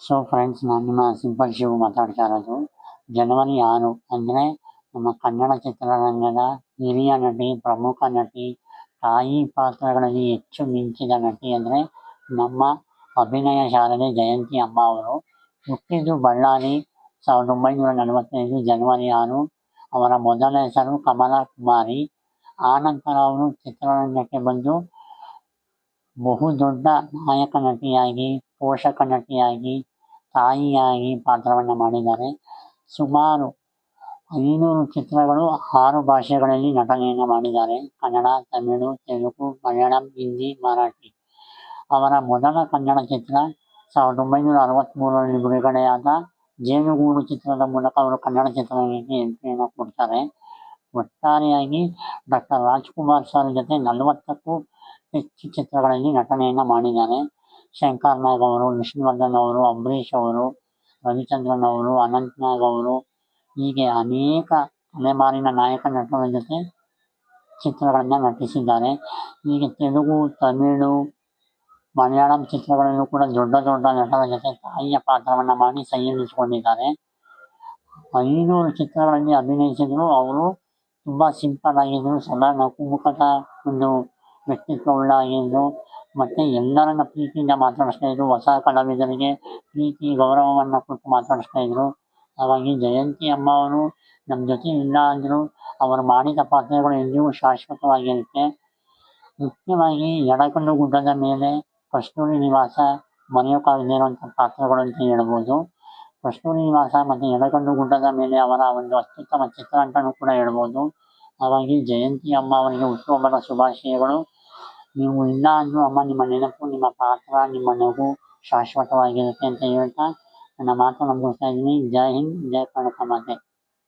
So friends ನಾನು ನಿಮ್ಮ simple Shivu ಮಾತಾಡ್ತಾ ಇರೋದು ಜನವರಿ ಆರು ಅಂದರೆ ನಮ್ಮ ಕನ್ನಡ ಚಿತ್ರರಂಗದ ಹಿರಿಯ ನಟಿ, ಪ್ರಮುಖ ನಟಿ, ತಾಯಿ ಪಾತ್ರಗಳಲ್ಲಿ ಹೆಚ್ಚು ಮಿಂಚಿದ ನಟಿ ಅಂದರೆ ನಮ್ಮ ಅಭಿನಯ ಶಾರದೆ ಜಯಂತಿ ಅಮ್ಮ ಅವರು ಹುಟ್ಟಿದ್ದು ಬಳ್ಳಾರಿ ಸಾವಿರದ ಒಂಬೈನೂರ ನಲವತ್ತೈದು ಜನವರಿ ಆರು. ಅವರ ಮೊದಲ ಹೆಸರು ಕಮಲಾ ಕುಮಾರಿ. ಆನಂತರ ಅವರು ಚಿತ್ರರಂಗಕ್ಕೆ ಬಂದು ಬಹುದೊಡ್ಡ ನಾಯಕ ನಟಿಯಾಗಿ, ಪೋಷಕ ನಟಿಯಾಗಿ ತಾಯಿಯಾಗಿ ಪಾತ್ರವನ್ನು ಮಾಡಿದ್ದಾರೆ. ಸುಮಾರು ಐನೂರು ಚಿತ್ರಗಳು ಆರು ಭಾಷೆಗಳಲ್ಲಿ ನಟನೆಯನ್ನು ಮಾಡಿದ್ದಾರೆ. ಕನ್ನಡ, ತಮಿಳು, ತೆಲುಗು, ಮಲಯಾಳಂ, ಹಿಂದಿ, ಮರಾಠಿ. ಅವರ ಮೊದಲ ಕನ್ನಡ ಚಿತ್ರ ಸಾವಿರದ ಒಂಬೈನೂರ ಅರವತ್ತ್ಮೂರರಲ್ಲಿ ಬಿಡುಗಡೆಯಾದ ಜೇನುಗೂಡು ಚಿತ್ರದ ಮೂಲಕ ಅವರು ಕನ್ನಡ ಚಿತ್ರರಂಗಕ್ಕೆ ಎಂಟ್ರಿಯನ್ನು ಕೊಡ್ತಾರೆ. ಒಟ್ಟಾರೆಯಾಗಿ ಡಾಕ್ಟರ್ ರಾಜ್ಕುಮಾರ್ ಸರ್ ಜೊತೆ ನಲವತ್ತಕ್ಕೂ ಹೆಚ್ಚು ಚಿತ್ರಗಳಲ್ಲಿ ನಟನೆಯನ್ನು ಮಾಡಿದ್ದಾರೆ. ಶಂಕರ್ ನಾಗ್ ಅವರು ವಿಷ್ಣುವರ್ಧನ್ ಅವರು ಅಂಬರೀಷ್ ಅವರು ರವಿಚಂದ್ರನ್ ಅವರು ಅನಂತ್ ನಾಗ್ ಅವರು ಹೀಗೆ ಅನೇಕ ಅಲೆಮಾರಿನ ನಾಯಕ ನಟರ ಜೊತೆ ಚಿತ್ರಗಳನ್ನು ನಟಿಸಿದ್ದಾರೆ. ಹೀಗೆ ತೆಲುಗು, ತಮಿಳು, ಮಲಯಾಳಂ ಚಿತ್ರಗಳಲ್ಲೂ ಕೂಡ ದೊಡ್ಡ ದೊಡ್ಡ ನಟರ ಜೊತೆ ತಾಯಿಯ ಪಾತ್ರವನ್ನು ಮಾಡಿ ಸಂಯೋಜಿಸಿಕೊಂಡಿದ್ದಾರೆ. ಐನೂರು ಚಿತ್ರಗಳಲ್ಲಿ ಅಭಿನಯಿಸಿದ್ರು. ಅವರು ತುಂಬ ಸಿಂಪಲ್ ಆಗಿದ್ರು, ಸದಾ ನಗುಮುಖದ ಒಂದು ವ್ಯಕ್ತಿತ್ವವುಳ್ಳಾಗಿದ್ದು ಮತ್ತು ಎಲ್ಲರನ್ನ ಪ್ರೀತಿಯಿಂದ ಮಾತಾಡಿಸ್ತಾ ಇದ್ರು, ಹೊಸ ಕಲಾವಿದರಿಗೆ ಪ್ರೀತಿ, ಗೌರವವನ್ನು ಕೊಟ್ಟು ಮಾತಾಡಿಸ್ತಾ ಇದ್ರು. ಹಾಗಾಗಿ ಜಯಂತಿ ಅಮ್ಮ ಅವರು ನಮ್ಮ ಜೊತೆ ಇಲ್ಲ ಅಂದರೂ, ಅವರು ಮಾಡಿದ ಪಾತ್ರಗಳು ಎಂದಿಗೂ ಶಾಶ್ವತವಾಗಿರುತ್ತೆ. ಮುಖ್ಯವಾಗಿ ಎಡಕಲ್ಲು ಗುಡ್ಡದ ಮೇಲೆ ಕಸ್ತೂರಿ ನಿವಾಸ ಮರೆಯೋಕ್ಕಾಗದೇ ಇರುವಂಥ ಪಾತ್ರಗಳು ಅಂತ ಹೇಳ್ಬೋದು. ಕಸ್ತೂರಿ ನಿವಾಸ ಮತ್ತು ಎಡಕಲ್ಲು ಗುಡ್ಡದ ಮೇಲೆ ಅವರ ಒಂದು ಅತ್ಯುತ್ತಮ ಚಿತ್ರ ಅಂತಲೂ ಕೂಡ ಹೇಳ್ಬೋದು. ಹಾಗಾಗಿ ಜಯಂತಿ ಅಮ್ಮ ಅವರಿಗೆ ಹುಟ್ಟುಹಬ್ಬದ ಶುಭಾಶಯಗಳು. ನೀವು ಇಲ್ಲ ಅಂದರೂ ಅಮ್ಮ ನಿಮ್ಮ ನೆನಪು ನಿಮ್ಮ ಪಾತ್ರ ನಿಮ್ಮ ನಗು ಶಾಶ್ವತವಾಗಿರುತ್ತೆ ಅಂತ ಹೇಳ್ತಾ ನನ್ನ ಮಾತನ್ನು ಮುಗಿಸ್ತಾ ಇದ್ದೀನಿ ಜೈ ಹಿಂದ್ ಜೈ ಕನಕ ಮಾತೆ